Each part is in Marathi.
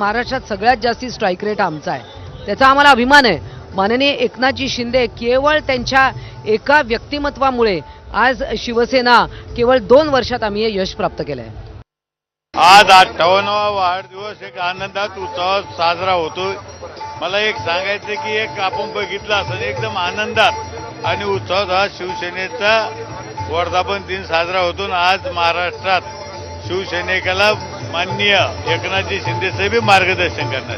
महाराष्ट्रात सगळ्यात जास्ती स्ट्राईक रेट आमचा आहे. त्याचा आम्हाला अभिमान आहे. माननीय एकनाथजी शिंदे केवळ त्यांच्या एका व्यक्तिमत्वामुळे आज शिवसेना केवळ दोन वर्षात आम्ही हे यश प्राप्त केलं आहे आज अठ्ठावन्नवा वाढदिवस एक आनंदात उत्सवात साजरा होतोय. मला एक सांगायचं की एक आपण बघितलं असं एकदम आनंदात आणि उत्सवात हा शिवसेनेचा वर्धापन दिन साजरा होतो आज महाराष्ट्रात शिवसैनिकाला माननीय एकनाथजी शिंदे मार्गदर्शन करणार.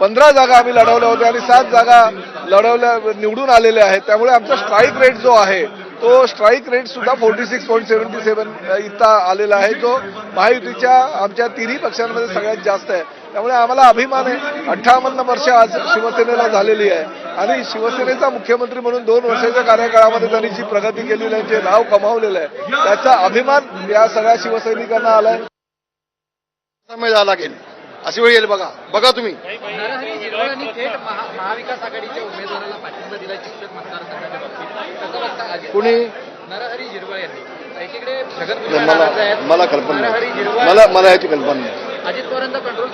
पंधरा जागा आम्ही लढवल्या होत्या आणि सात जागा लढवल्या निवडून आलेल्या आहेत. त्यामुळे आमचा स्ट्राईक रेट जो आहे तो स्ट्राईक रेट सुद्धा forty six point seventy seven इतका आलेला आहे. जो महायुतीच्या आमच्या तिन्ही पक्षांमध्ये सगळ्यात जास्त आहे. त्यामुळे आम्हाला अभिमान आहे. अठ्ठावन्न वर्ष आज शिवसेनेला झालेली आहे. आणि शिवसेनेचा मुख्यमंत्री म्हणून दोन वर्षाच्या कार्यकाळामध्ये त्यांनी जी प्रगती केलेली आहे जे नाव कमावलेलं आहे त्याचा अभिमान या सगळ्या शिवसैनिकांना आलाय. समय जावं लागेल. अशी वेळ येईल बघा. बघा तुम्ही. नरहरी झिरवळ यांनी थेट महा- महाविकास आघाडीच्या उमेदवाराला पाठिंबा दिला चित्रक मतदारसंघाच्या बाबतीत. कुणी? नरहरी झिरवळ यांनी? एकीकडे छगन मला कल्पना नाही. मला मला याची कल्पना नाही. अजित पवारांचा कंट्रोल.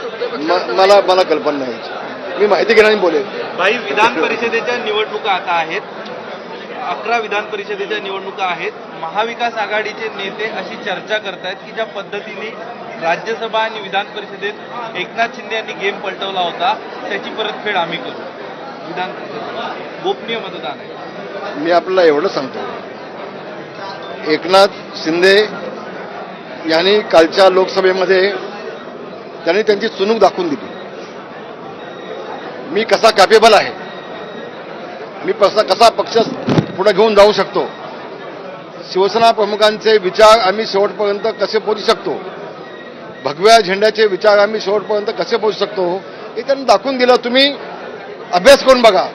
मला मला कल्पना नाही. मी माहिती घेणार बोलेल. भाई विधान परिषदेच्या निवडणुका आता आहेत. अकरा विधान परिषदेच्या निवडणुका आहेत. महाविकास आघाडीचे नेते अशी चर्चा करतायत की ज्या पद्धतीने राज्यसभा आणि विधान परिषदेत एकनाथ शिंदे यांनी गेम पलटवला होता त्याची परतफेड आम्ही करू. विधान परिषदेत गोपनीय मतदान आहे. मी आपल्याला एवढं सांगतो. एकनाथ शिंदे यांनी कालच्या लोकसभेमध्ये त्यांनी त्यांची चुणूक दाखवून दिली. मी कसा कॅपेबल आहे? मी कसा कसा पक्ष पुढे घेऊन जाऊ शकतो. शिवसेना प्रमुखांचे विचार आम्ही शेवटपर्यंत कसे पोहोचू शकतो? भगव्या झेंड्याचे विचार आम्ही शेवटपर्यंत कसे पोहोचू शकतो? हे त्यांनी दाखवून दिलं. तुम्ही अभ्यास करून बघा.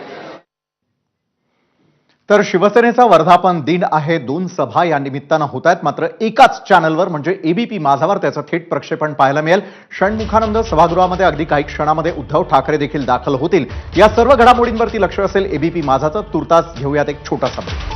तर शिवसेनेचा वर्धापन दिन आहे. दोन सभा या निमित्तानं होत आहेत मात्र एकाच चॅनलवर म्हणजे एबीपी माझावर त्याचं थेट प्रक्षेपण पाहायला मिळेल. षण्मुखानंद सभागृहामध्ये अगदी काही क्षणामध्ये उद्धव ठाकरे देखील दाखल होतील. या सर्व घडामोडींवरती लक्ष असेल एबीपी माझाचं. तुर्तास घेऊयात एक छोटासा ब्रेक